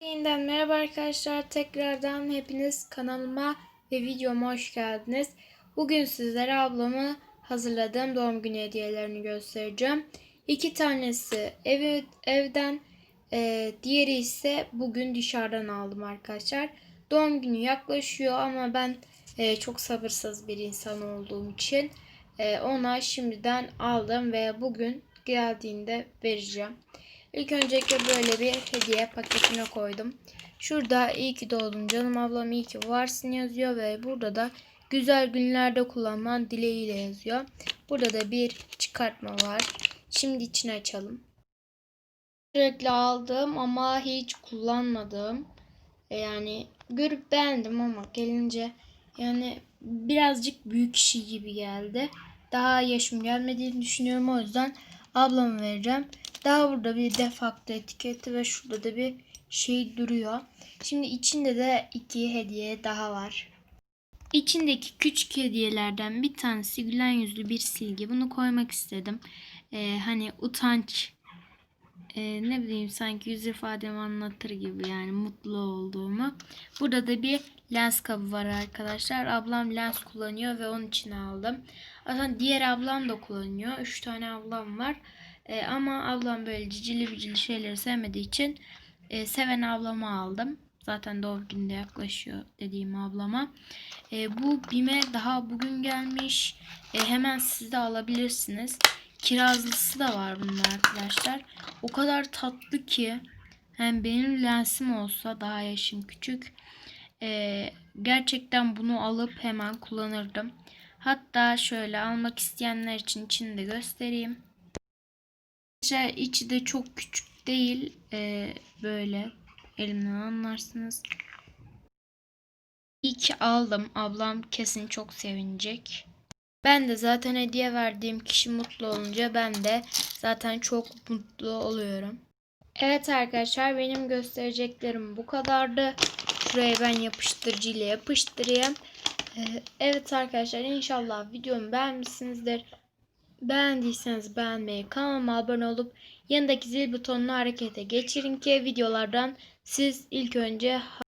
Yeniden merhaba arkadaşlar. Tekrardan hepiniz kanalıma ve videoma hoş geldiniz. Bugün sizlere ablamı hazırladığım doğum günü hediyelerini göstereceğim. İki tanesi ev, evden, e, diğeri ise bugün dışarıdan aldım arkadaşlar. Doğum günü yaklaşıyor ama ben e, çok sabırsız bir insan olduğum için e, ona şimdiden aldım ve bugün geldiğinde vereceğim. İlk öncelikle böyle bir hediye paketine koydum. Şurada iyi ki doğdun canım ablam iyi ki varsın yazıyor ve burada da güzel günlerde kullanman dileğiyle yazıyor. Burada da bir çıkartma var. Şimdi içini açalım. Sürekli aldım ama hiç kullanmadım. E, Yani görüp beğendim ama gelince yani birazcık büyük işi gibi geldi. Daha yaşım gelmediğini düşünüyorum o yüzden ablama vereceğim. Daha burada bir defakto etiketi ve şurada da bir şey duruyor. Şimdi içinde de iki hediye daha var. İçindeki küçük hediyelerden bir tanesi gülen yüzlü bir silgi. Bunu koymak istedim. Ee, hani utanç e, ne bileyim sanki yüz ifademi anlatır gibi yani mutlu olduğumu. Burada da bir lens kabı var arkadaşlar. Ablam lens kullanıyor ve onun için aldım. Aslında diğer ablam da kullanıyor. Üç tane ablam var. E, ama ablam böyle cicili bicili şeyleri sevmediği için e, seven ablama aldım. Zaten doğum günü de yaklaşıyor dediğim ablama. E, bu BİM'e daha bugün gelmiş. E, hemen siz de alabilirsiniz. Kirazlısı da var bunun arkadaşlar. O kadar tatlı ki hem benim lensim olsa daha yaşım küçük. E, gerçekten bunu alıp hemen kullanırdım. Hatta şöyle almak isteyenler için içini de göstereyim. Arkadaşlar içi de çok küçük değil. Ee, böyle elimden anlarsınız. İyi ki aldım. Ablam kesin çok sevinecek. Ben de zaten hediye verdiğim kişi mutlu olunca ben de zaten çok mutlu oluyorum. Evet arkadaşlar benim göstereceklerim bu kadardı. Şuraya ben yapıştırıcı ile yapıştırayım. Ee, evet arkadaşlar inşallah videomu beğenmişsinizdir. Beğendiyseniz beğenmeyi, kanalıma abone olup yanındaki zil butonunu harekete geçirin ki videolardan siz ilk önce